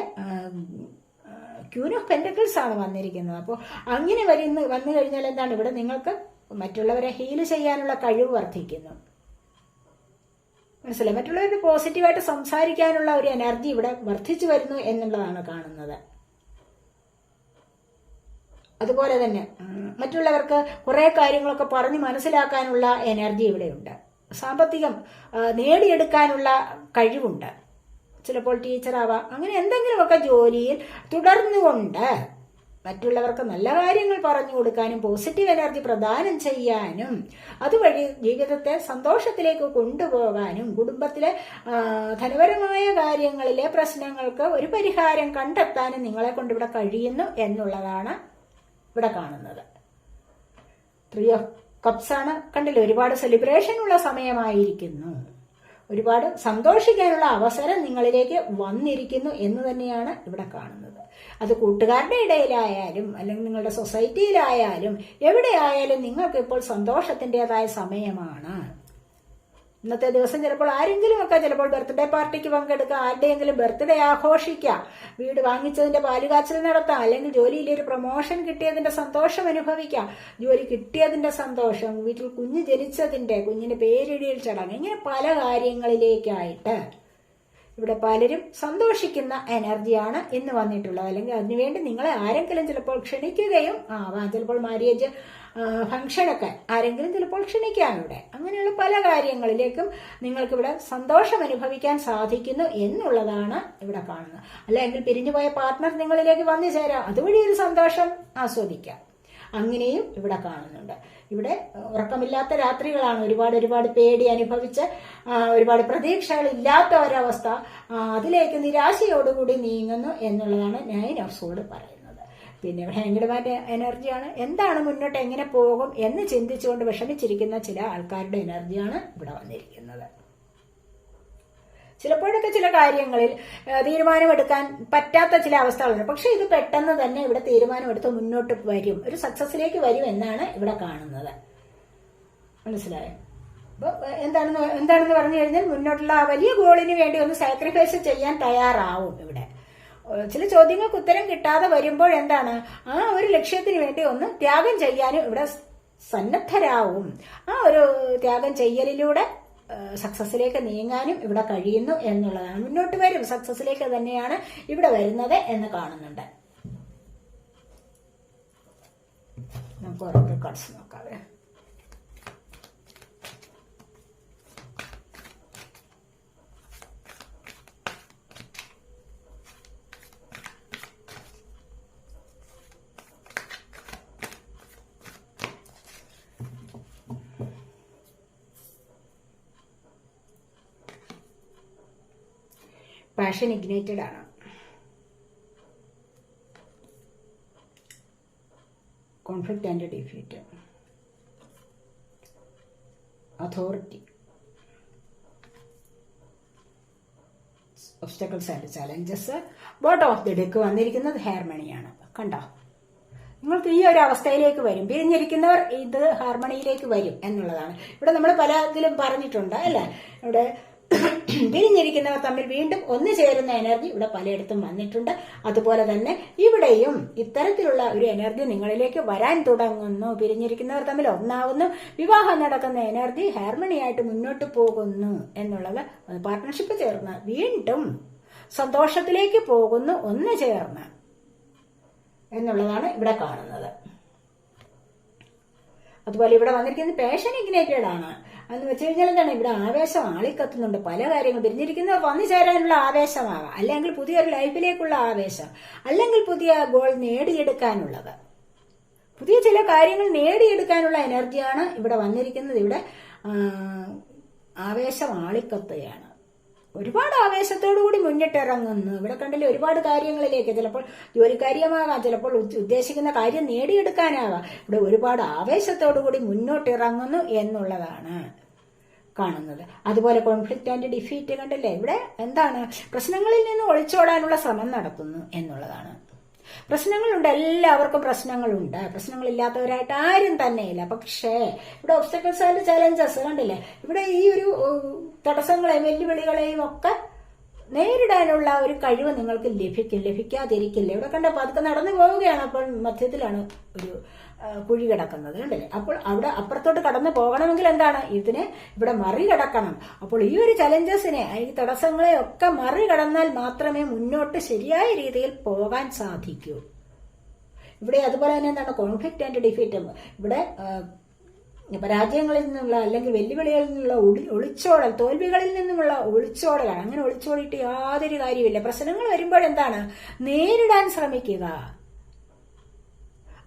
ക്യൂൻ ഓഫ് പെന്റക്കിൾസ് ആണ് വന്നിരിക്കുന്നത്. അപ്പോൾ അങ്ങനെ വരുന്ന വന്നു കഴിഞ്ഞാൽ എന്താണ്? ഇവിടെ നിങ്ങൾക്ക് മറ്റുള്ളവരെ ഹീൽ ചെയ്യാനുള്ള കഴിവ് വർദ്ധിക്കുന്നു. മനസ്സിലായി? മറ്റുള്ളവരുടെ പോസിറ്റീവായിട്ട് സംസാരിക്കാനുള്ള ഒരു എനർജി ഇവിടെ വർദ്ധിച്ചു വരുന്നു എന്നുള്ളതാണ് കാണുന്നത്. അതുപോലെ തന്നെ മറ്റുള്ളവർക്ക് കുറേ കാര്യങ്ങളൊക്കെ പറഞ്ഞ് മനസ്സിലാക്കാനുള്ള എനർജി ഇവിടെയുണ്ട്. സാമ്പത്തികം നേടിയെടുക്കാനുള്ള കഴിവുണ്ട്. ചിലപ്പോൾ ടീച്ചറാവാം അങ്ങനെ എന്തെങ്കിലുമൊക്കെ ജോലിയിൽ തുടർന്നുകൊണ്ട് മറ്റുള്ളവർക്ക് നല്ല കാര്യങ്ങൾ പറഞ്ഞു കൊടുക്കാനും പോസിറ്റീവ് എനർജി പ്രദാനം ചെയ്യാനും അതുവഴി ജീവിതത്തെ സന്തോഷത്തിലേക്ക് കൊണ്ടുപോകാനും കുടുംബത്തിലെ ധനപരമായ കാര്യങ്ങളിലെ പ്രശ്നങ്ങൾക്ക് ഒരു പരിഹാരം കണ്ടെത്താനും നിങ്ങളെ കൊണ്ടിവിടെ കഴിയുന്നു എന്നുള്ളതാണ് ഇവിടെ കാണുന്നത്. ത്രീ ഓഫ് കപ്സ് ആണ്. കണ്ടില്ലേ? ഒരുപാട് സെലിബ്രേഷനുള്ള സമയമായിരിക്കുന്നു. ഒരുപാട് സന്തോഷിക്കാനുള്ള അവസരം നിങ്ങളിലേക്ക് വന്നിരിക്കുന്നു എന്ന് തന്നെയാണ് ഇവിടെ കാണുന്നത്. അത് കൂട്ടുകാരുടെ ഇടയിലായാലും അല്ലെങ്കിൽ നിങ്ങളുടെ സൊസൈറ്റിയിലായാലും എവിടെയായാലും നിങ്ങൾക്ക് ഇപ്പോൾ സന്തോഷത്തിന്റെതായ സമയമാണ്. ഇന്നത്തെ ദിവസം ചിലപ്പോൾ ആരെങ്കിലും ഒക്കെ ചിലപ്പോൾ ബർത്ത്ഡേ പാർട്ടിക്ക് പങ്കെടുക്കുക ആരുടെയെങ്കിലും ബർത്ത്ഡേ ആഘോഷിക്കാം. വീട് വാങ്ങിച്ചതിന്റെ പാലുകാച്ചൽ നടത്താം. അല്ലെങ്കിൽ ജോലിയിൽ ഒരു പ്രൊമോഷൻ കിട്ടിയതിന്റെ സന്തോഷം അനുഭവിക്കാം. ജോലി കിട്ടിയതിന്റെ സന്തോഷം വീട്ടിൽ കുഞ്ഞ് ജനിച്ചതിന്റെ കുഞ്ഞിന് പേരിടിയിൽ ചടങ്ങ് ഇങ്ങനെ പല കാര്യങ്ങളിലേക്കായിട്ട്. ഇവിടെ പലരും സന്തോഷിക്കുന്ന എനർജിയാണ് ഇന്ന് വന്നിട്ടുള്ളത്. അല്ലെങ്കിൽ അതിനുവേണ്ടി നിങ്ങളെ ആരെങ്കിലും ചിലപ്പോൾ ക്ഷണിക്കുകയും ആവാം. ചിലപ്പോൾ മാര്യേജ് ഫംഗ്ഷനൊക്കെ ആരെങ്കിലും ചിലപ്പോൾ ക്ഷണിക്കാം ഇവിടെ. അങ്ങനെയുള്ള പല കാര്യങ്ങളിലേക്കും നിങ്ങൾക്കിവിടെ സന്തോഷം അനുഭവിക്കാൻ സാധിക്കുന്നു എന്നുള്ളതാണ് ഇവിടെ കാണുന്നത്. അല്ലെങ്കിൽ പിരിഞ്ഞുപോയ പാർട്ട്ണർ നിങ്ങളിലേക്ക് വന്നു ചേരാം. അതുവഴി ഒരു സന്തോഷം ആസ്വദിക്കാം. അങ്ങനെയും ഇവിടെ കാണുന്നുണ്ട്. ഇവിടെ ഉറക്കമില്ലാത്ത രാത്രികളാണ് ഒരുപാട് ഒരുപാട് പേടി അനുഭവിച്ച് ഒരുപാട് പ്രതീക്ഷകൾ ഇല്ലാത്ത ഒരവസ്ഥ അതിലേക്ക് നിരാശയോടുകൂടി നീങ്ങുന്നു എന്നുള്ളതാണ് നയൻ ഓഫ് സോഡ് പറയുന്നത്. പിന്നെ ഭയങ്കരമായിട്ട് എനർജിയാണ്. എന്താണ് മുന്നോട്ട് എങ്ങനെ പോകും എന്ന് ചിന്തിച്ചുകൊണ്ട് വിഷമിച്ചിരിക്കുന്ന ചില ആൾക്കാരുടെ എനർജിയാണ് ഇവിടെ വന്നിരിക്കുന്നത്. ചിലപ്പോഴൊക്കെ ചില കാര്യങ്ങളിൽ തീരുമാനമെടുക്കാൻ പറ്റാത്ത ചില അവസ്ഥകളുണ്ട്. പക്ഷെ ഇത് പെട്ടെന്ന് തന്നെ ഇവിടെ തീരുമാനമെടുത്ത് മുന്നോട്ട് വരും. ഒരു സക്സസിലേക്ക് വരും എന്നാണ് ഇവിടെ കാണുന്നത്. മനസ്സിലായോ? അപ്പോൾ എന്താണെന്ന് എന്താണെന്ന് പറഞ്ഞു കഴിഞ്ഞാൽ മുന്നോട്ടുള്ള ആ വലിയ ഗോളിന് വേണ്ടി ഒന്ന് സാക്രിഫൈസ് ചെയ്യാൻ തയ്യാറാവും ഇവിടെ. ചില ചോദ്യങ്ങൾക്ക് ഉത്തരം കിട്ടാതെ വരുമ്പോൾ എന്താണ്? ആ ഒരു ലക്ഷ്യത്തിന് വേണ്ടി ഒന്ന് ത്യാഗം ചെയ്യാനും ഇവിടെ സന്നദ്ധരാവും. ആ ഒരു ത്യാഗം ചെയ്യലിലൂടെ സക്സസിലേക്ക് നീങ്ങാനും ഇവിടെ കഴിയുന്നു എന്നുള്ളതാണ്. മുന്നോട്ട് വരും സക്സസിലേക്ക് തന്നെയാണ് ഇവിടെ വരുന്നത് എന്ന് കാണുന്നുണ്ട്. നമുക്ക് ഓരോ റെക്കോർഡ്സ് നോക്കാവേ പാഷൻ ഇഗ്നേറ്റഡ് ആണ്. Conflict and defeat authority obstacles and challenges bottom of the deck വന്നിരിക്കുന്നത് ഹാർമണിയാണ്. കണ്ടോ? നിങ്ങൾക്ക് ഈ ഒരു അവസ്ഥയിലേക്ക് വരും. പിരിഞ്ഞിരിക്കുന്നവർ ഇത് ഹാർമണിയിലേക്ക് വരും എന്നുള്ളതാണ്. ഇവിടെ നമ്മൾ പല ഇതിലും പറഞ്ഞിട്ടുണ്ട് അല്ലേ? ഇവിടെ പിരിഞ്ഞിരിക്കുന്നവർ തമ്മിൽ വീണ്ടും ഒന്ന് ചേരുന്ന എനർജി ഇവിടെ പലയിടത്തും വന്നിട്ടുണ്ട്. അതുപോലെ തന്നെ ഇവിടെയും ഇത്തരത്തിലുള്ള ഒരു എനർജി നിങ്ങളിലേക്ക് വരാൻ തുടങ്ങുന്നു. പിരിഞ്ഞിരിക്കുന്നവർ തമ്മിൽ ഒന്നാവുന്നു. വിവാഹം നടക്കുന്ന എനർജി ഹാർമണിയായിട്ട് മുന്നോട്ട് പോകുന്നു എന്നുള്ളത് പാർട്ട്ണർഷിപ്പ് ചേർന്ന് വീണ്ടും സന്തോഷത്തിലേക്ക് പോകുന്നു ഒന്ന് ചേർന്ന് എന്നുള്ളതാണ് ഇവിടെ കാണുന്നത്. അതുപോലെ ഇവിടെ വന്നിരിക്കുന്നത് പേഷൻ ഇഗ്നേറ്റഡ് ആണ്. എന്ന് വെച്ച് കഴിഞ്ഞാൽ എന്താണ്? ഇവിടെ ആവേശം ആളിക്കത്തുന്നുണ്ട്. പല കാര്യങ്ങളും. പിരിഞ്ഞിരിക്കുന്നത് വന്നു ചേരാനുള്ള ആവേശമാകാം അല്ലെങ്കിൽ പുതിയൊരു ലൈഫിലേക്കുള്ള ആവേശം. അല്ലെങ്കിൽ പുതിയ ഗോൾ നേടിയെടുക്കാനുള്ളത്. പുതിയ ചില കാര്യങ്ങൾ നേടിയെടുക്കാനുള്ള എനർജിയാണ് ഇവിടെ വന്നിരിക്കുന്നത്. ഇവിടെ ആവേശം ആളിക്കത്തുകയാണ്. ഒരുപാട് ആവേശത്തോടു കൂടി മുന്നിട്ടിറങ്ങുന്നു. ഇവിടെ കണ്ടില്ലേ ഒരുപാട് കാര്യങ്ങളിലേക്ക് ചിലപ്പോൾ ജോലിക്കാര്യമാകാം ചിലപ്പോൾ ഉദ്ദ- ഉദ്ദേശിക്കുന്ന കാര്യം നേടിയെടുക്കാനാവാം. ഇവിടെ ഒരുപാട് ആവേശത്തോടു കൂടി മുന്നോട്ടിറങ്ങുന്നു എന്നുള്ളതാണ്. കാണുന്നത്. അതുപോലെ കോൺഫ്ലിക്റ്റ് ആൻഡ് ഡിഫീറ്റ് കണ്ടല്ലേ? ഇവിടെ എന്താണ്? പ്രശ്നങ്ങളിൽ നിന്ന് ഒളിച്ചോടാനുള്ള ശ്രമം നടത്തുന്നു എന്നുള്ളതാണ്. പ്രശ്നങ്ങളുണ്ട്. എല്ലാവർക്കും പ്രശ്നങ്ങളുണ്ട്. പ്രശ്നങ്ങളില്ലാത്തവരായിട്ട് ആരും തന്നെയില്ല. പക്ഷേ ഇവിടെ ഒബ്സ്റ്റക്കിൾസ് ആൻഡ് ചലഞ്ചസ് കണ്ടില്ലേ? ഇവിടെ ഈ ഒരു തടസ്സങ്ങളെയും വെല്ലുവിളികളെയും ഒക്കെ നേരിടാനുള്ള ഒരു കഴിവ് നിങ്ങൾക്ക് ലഭിക്കും. ലഭിക്കാതിരിക്കില്ല. ഇവിടെ കണ്ട പതുക്കെ നടന്നു പോവുകയാണ്. അപ്പോൾ മധ്യത്തിലാണ് ഒരു കുഴി കിടക്കുന്നത് കണ്ടില്ലേ? അപ്പോൾ അവിടെ അപ്പുറത്തോട്ട് കടന്നു പോകണമെങ്കിൽ എന്താണ്? ഇതിനെ ഇവിടെ മറികടക്കണം അപ്പോൾ ഈ ഒരു ചലഞ്ചസിനെ ഈ തടസ്സങ്ങളെ ഒക്കെ മറികടന്നാൽ മാത്രമേ മുന്നോട്ട് ശരിയായ രീതിയിൽ പോകാൻ സാധിക്കൂ. ഇവിടെ അതുപോലെ തന്നെ എന്താണ്? കോൺഫ്ലിക്റ്റ് ആൻഡ് ഡിഫീറ്റ് ഇവിടെ പരാജയങ്ങളിൽ നിന്നുള്ള അല്ലെങ്കിൽ വെല്ലുവിളികളിൽ നിന്നുള്ള ഒളി- ഒളിച്ചോടൽ തോൽവികളിൽ നിന്നുമുള്ള ഒളിച്ചോടലാണ്. അങ്ങനെ ഒളിച്ചോടിയിട്ട് യാതൊരു കാര്യമില്ല പ്രശ്നങ്ങൾ വരുമ്പോഴെന്താണ് നേരിടാൻ ശ്രമിക്കുക.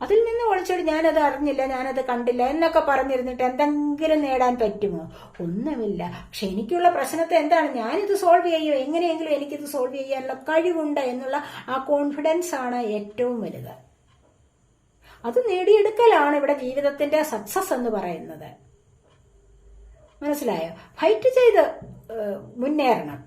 അതിൽ നിന്ന് ഒളിച്ചോടി ഞാനത് അറിഞ്ഞില്ല ഞാനത് കണ്ടില്ല എന്നൊക്കെ പറഞ്ഞിരുന്നിട്ട് എന്തെങ്കിലും നേടാൻ പറ്റുമോ? ഒന്നുമില്ല. പക്ഷെ എനിക്കുള്ള പ്രശ്നത്തെ എന്താണ്? ഞാനിത് സോൾവ് ചെയ്യുമോ എങ്ങനെയെങ്കിലും എനിക്കിത് സോൾവ് ചെയ്യാനുള്ള കഴിവുണ്ട് എന്നുള്ള ആ കോൺഫിഡൻസ് ആണ് ഏറ്റവും വലുത്. അത് നേടിയെടുക്കലാണ് ഇവിടെ ജീവിതത്തിന്റെ സക്സസ് എന്ന് പറയുന്നത്. മനസ്സിലായോ? ഫൈറ്റ് ചെയ്ത് മുന്നേറണം.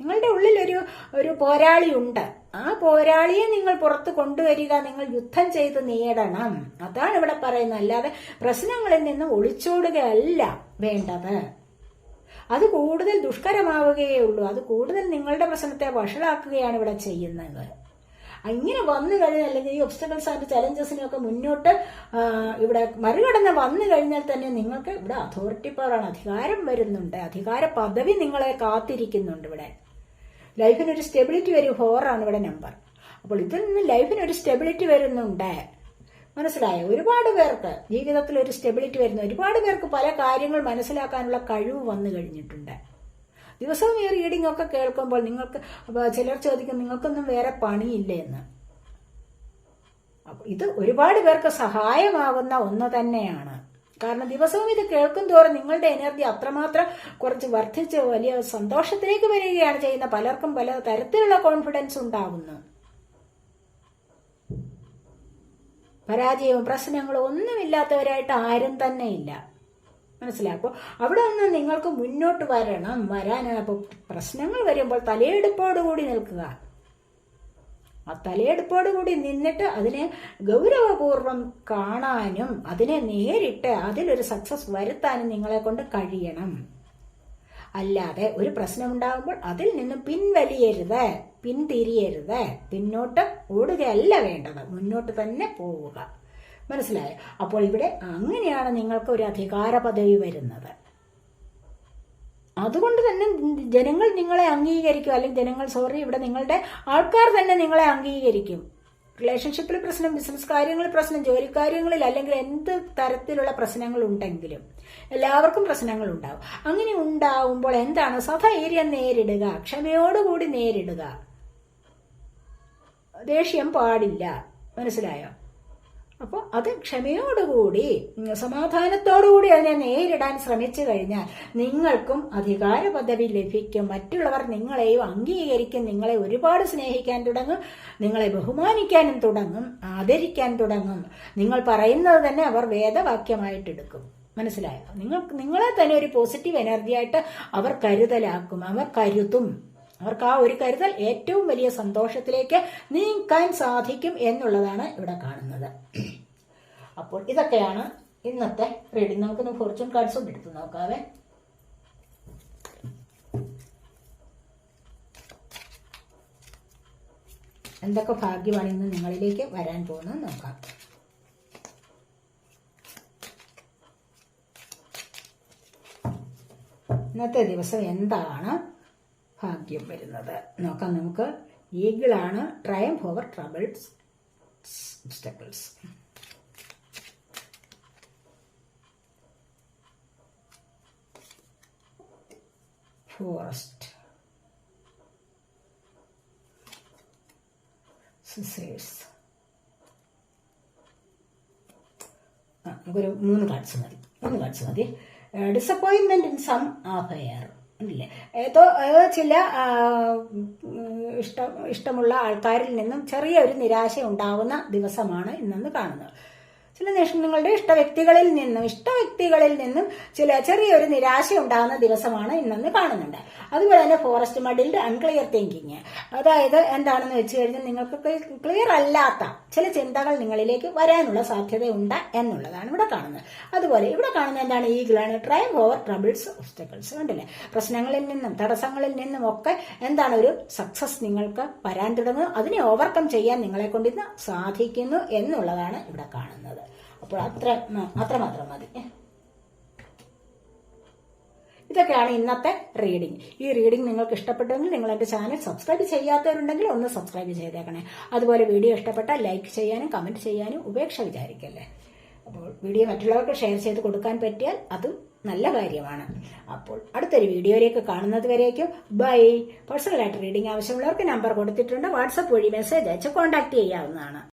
നിങ്ങളുടെ ഉള്ളിൽ ഒരു ഒരു പോരാളി ഉണ്ട് ആ പോരാളിയെ നിങ്ങൾ പുറത്ത് കൊണ്ടുവരിക നിങ്ങൾ യുദ്ധം ചെയ്ത് നേടണം. അതാണ് ഇവിടെ പറയുന്നത്. അല്ലാതെ പ്രശ്നങ്ങളിൽ നിന്ന് ഒളിച്ചോടുകയല്ല വേണ്ടത്. അത് കൂടുതൽ ദുഷ്കരമാവുകയേ ഉള്ളൂ. അത് കൂടുതൽ നിങ്ങളുടെ പ്രശ്നത്തെ വഷളാക്കുകയാണ് ഇവിടെ ചെയ്യുന്നത്. അങ്ങനെ വന്നു കഴിഞ്ഞാൽ അല്ലെങ്കിൽ ഈ ഒബ്സ്റ്റക്കിൾസ് ആൻഡ് ചലഞ്ചസിനെയൊക്കെ മുന്നോട്ട് ഇവിടെ മറികടന്ന് വന്നു കഴിഞ്ഞാൽ തന്നെ നിങ്ങൾക്ക് ഇവിടെ അതോറിറ്റി പവറാണ് അധികാരം വരുന്നുണ്ട്. അധികാര പദവി നിങ്ങളെ കാത്തിരിക്കുന്നുണ്ട് ഇവിടെ. ലൈഫിനൊരു സ്റ്റെബിലിറ്റി വരും ഫോറാണ് ഇവിടെ നമ്പർ. അപ്പോൾ ഇതിൽ നിന്ന് ലൈഫിനൊരു സ്റ്റെബിലിറ്റി വരുന്നുണ്ട്. മനസ്സിലായോ? ഒരുപാട് പേർക്ക് ജീവിതത്തിൽ ഒരു സ്റ്റെബിലിറ്റി വരുന്ന. ഒരുപാട് പേർക്ക് പല കാര്യങ്ങൾ മനസ്സിലാക്കാനുള്ള കഴിവ് വന്നു കഴിഞ്ഞിട്ടുണ്ട്. ദിവസവും ഈ റീഡിംഗ് ഒക്കെ കേൾക്കുമ്പോൾ നിങ്ങൾക്ക് ചിലർ ചോദിക്കും നിങ്ങൾക്കൊന്നും വേറെ പണിയില്ലേ എന്ന്? ഇത് ഒരുപാട് പേർക്ക് സഹായമാകുന്ന ഒന്ന് തന്നെയാണ്. കാരണം ദിവസവും ഇത് കേൾക്കും തോറും നിങ്ങളുടെ എനർജി അത്രമാത്രം കുറച്ച് വർദ്ധിച്ച് വലിയ സന്തോഷത്തിലേക്ക് വരികയാണ് ചെയ്യുന്ന പലർക്കും പല തരത്തിലുള്ള കോൺഫിഡൻസ് ഉണ്ടാകുന്നു പരാജയവും പ്രശ്നങ്ങളും ഒന്നുമില്ലാത്തവരായിട്ട് ആരും തന്നെ ഇല്ല. മനസ്സിലാക്കോ അവിടെ നിന്ന് നിങ്ങൾക്ക് മുന്നോട്ട് വരണം. വരാനാണ് അപ്പോൾ പ്രശ്നങ്ങൾ വരുമ്പോൾ തലയെടുപ്പോടുകൂടി നിൽക്കുക. ആ തലയെടുപ്പോടുകൂടി നിന്നിട്ട് അതിനെ ഗൗരവപൂർവം കാണാനും അതിനെ നേരിട്ട് അതിലൊരു സക്സസ് വരുത്താനും നിങ്ങളെ കൊണ്ട് കഴിയണം. അല്ലാതെ ഒരു പ്രശ്നമുണ്ടാകുമ്പോൾ അതിൽ നിന്ന് പിൻവലിയരുത് പിന്തിരിയരുത് പിന്നോട്ട് ഓടുകയല്ല വേണ്ടത്. മുന്നോട്ട് തന്നെ പോവുക. മനസ്സിലായോ? അപ്പോൾ ഇവിടെ അങ്ങനെയാണ് നിങ്ങൾക്ക് ഒരു അധികാര പദവി വരുന്നത്. അതുകൊണ്ട് തന്നെ ജനങ്ങൾ നിങ്ങളെ അംഗീകരിക്കും. അല്ലെങ്കിൽ ജനങ്ങൾ സോറി ഇവിടെ നിങ്ങളുടെ ആൾക്കാർ തന്നെ നിങ്ങളെ അംഗീകരിക്കും. റിലേഷൻഷിപ്പിൽ പ്രശ്നം ബിസിനസ് കാര്യങ്ങളിൽ പ്രശ്നം ജോലി കാര്യങ്ങളിൽ അല്ലെങ്കിൽ എന്ത് തരത്തിലുള്ള പ്രശ്നങ്ങൾ ഉണ്ടെങ്കിലും എല്ലാവർക്കും പ്രശ്നങ്ങൾ ഉണ്ടാവും. അങ്ങനെ ഉണ്ടാവുമ്പോൾ എന്താണ്? സധൈര്യം നേരിടുക ക്ഷമയോടുകൂടി നേരിടുക. ദേഷ്യം പാടില്ല. മനസ്സിലായോ? അപ്പോൾ അത് ക്ഷമയോടുകൂടി സമാധാനത്തോടുകൂടി അതിനെ നേരിടാൻ ശ്രമിച്ചു കഴിഞ്ഞാൽ നിങ്ങൾക്കും അധികാര പദവി ലഭിക്കും. മറ്റുള്ളവർ നിങ്ങളെയും അംഗീകരിക്കും. നിങ്ങളെ ഒരുപാട് സ്നേഹിക്കാൻ തുടങ്ങും. നിങ്ങളെ ബഹുമാനിക്കാനും തുടങ്ങും. ആദരിക്കാൻ തുടങ്ങും. നിങ്ങൾ പറയുന്നത് തന്നെ അവർ വേദവാക്യമായിട്ടെടുക്കും. മനസ്സിലായോ? നിങ്ങൾ നിങ്ങളെ തന്നെ ഒരു പോസിറ്റീവ് എനർജി ആയിട്ട് അവർ കരുതലാക്കും. അവർ കരുതും. അവർക്ക് ആ ഒരു കരുതൽ ഏറ്റവും വലിയ സന്തോഷത്തിലേക്ക് നീക്കാൻ സാധിക്കും എന്നുള്ളതാണ് ഇവിടെ കാണുന്നത്. അപ്പോൾ ഇതൊക്കെയാണ് ഇന്നത്തെ റീഡിംഗ് നമുക്കൊന്ന് ഫോർച്യൂൺ കാർഡ്സ് എടുത്ത് നോക്കാവേ. എന്തൊക്കെ ഭാഗ്യമാണ് ഇന്ന് നിങ്ങളിലേക്ക് വരാൻ പോകുന്നത് നോക്കാം. ഇന്നത്തെ ദിവസം എന്താണ്? ഭാഗ്യം വരുന്നത്. നോക്കാം നമുക്ക്. ഈഗിളാണ് triumph over troubles steeples forest scissors നമുക്കൊരു മൂന്ന് കാർഡ്സ് മതി. മൂന്ന് കാർഡ്സ് മതി. ഡിസപ്പോയിൻമെന്റ് ഇൻ സം അഫയർ ഏതോ ഏതോ ചില ഇഷ്ടം ഇഷ്ടമുള്ള ആൾക്കാരിൽ നിന്നും ചെറിയൊരു നിരാശ ഉണ്ടാവുന്ന ദിവസമാണ് ഇന്നെന്ന് കാണുന്നത്. ചില നിമിഷം നിങ്ങളുടെ ഇഷ്ട വ്യക്തികളിൽ നിന്നും ഇഷ്ട വ്യക്തികളിൽ നിന്നും ചില ചെറിയൊരു നിരാശ ഉണ്ടാകുന്ന ദിവസമാണ് ഇന്നെന്ന് കാണുന്നുണ്ട്. അതുപോലെ തന്നെ ഫോറസ്റ്റ് മഡിൽഡ് അൺക്ലിയർ തിങ്കിങ് അതായത് എന്താണെന്ന് വെച്ച് കഴിഞ്ഞാൽ നിങ്ങൾക്ക് ക്ലിയർ അല്ലാത്ത ചില ചിന്തകൾ നിങ്ങളിലേക്ക് വരാനുള്ള സാധ്യതയുണ്ട് എന്നുള്ളതാണ് ഇവിടെ കാണുന്നത്. അതുപോലെ ഇവിടെ കാണുന്ന എന്താണ്? ഈ ഗ്ലാണ് ട്രൈം ഓവർ ട്രബിൾസ് ഒബ്സ്റ്റക്കിൾസ് കണ്ടില്ലേ? പ്രശ്നങ്ങളിൽ നിന്നും തടസ്സങ്ങളിൽ നിന്നും ഒക്കെ എന്താണ് ഒരു സക്സസ് നിങ്ങൾക്ക് വരാൻ തുടങ്ങുന്നു അതിനെ ഓവർകം ചെയ്യാൻ നിങ്ങളെ കൊണ്ട് ഇന്ന് സാധിക്കുന്നു എന്നുള്ളതാണ് ഇവിടെ കാണുന്നത്. അപ്പോൾ അത്ര അത്രമാത്രം മതി. ഇതൊക്കെയാണ് ഇന്നത്തെ റീഡിംഗ് ഈ റീഡിംഗ് നിങ്ങൾക്ക് ഇഷ്ടപ്പെട്ടെങ്കിൽ നിങ്ങൾ എന്റെ ചാനൽ സബ്സ്ക്രൈബ് ചെയ്യാത്തവരുണ്ടെങ്കിൽ ഒന്ന് സബ്സ്ക്രൈബ് ചെയ്തേക്കണേ. അതുപോലെ വീഡിയോ ഇഷ്ടപ്പെട്ടാൽ ലൈക്ക് ചെയ്യാനും കമന്റ് ചെയ്യാനും ഉപേക്ഷ വിചാരിക്കല്ലേ. അപ്പോൾ വീഡിയോ മറ്റുള്ളവർക്ക് ഷെയർ ചെയ്ത് കൊടുക്കാൻ പറ്റിയാൽ അതും നല്ല കാര്യമാണ്. അപ്പോൾ അടുത്തൊരു വീഡിയോയിലേക്ക് കാണുന്നത് വരേക്കും. ബൈ പേഴ്സണലായിട്ട് റീഡിംഗ് ആവശ്യമുള്ളവർക്ക് നമ്പർ കൊടുത്തിട്ടുണ്ട്. വാട്സപ്പ് വഴി മെസ്സേജ് അയച്ച് കോൺടാക്ട് ചെയ്യാവുന്നതാണ്.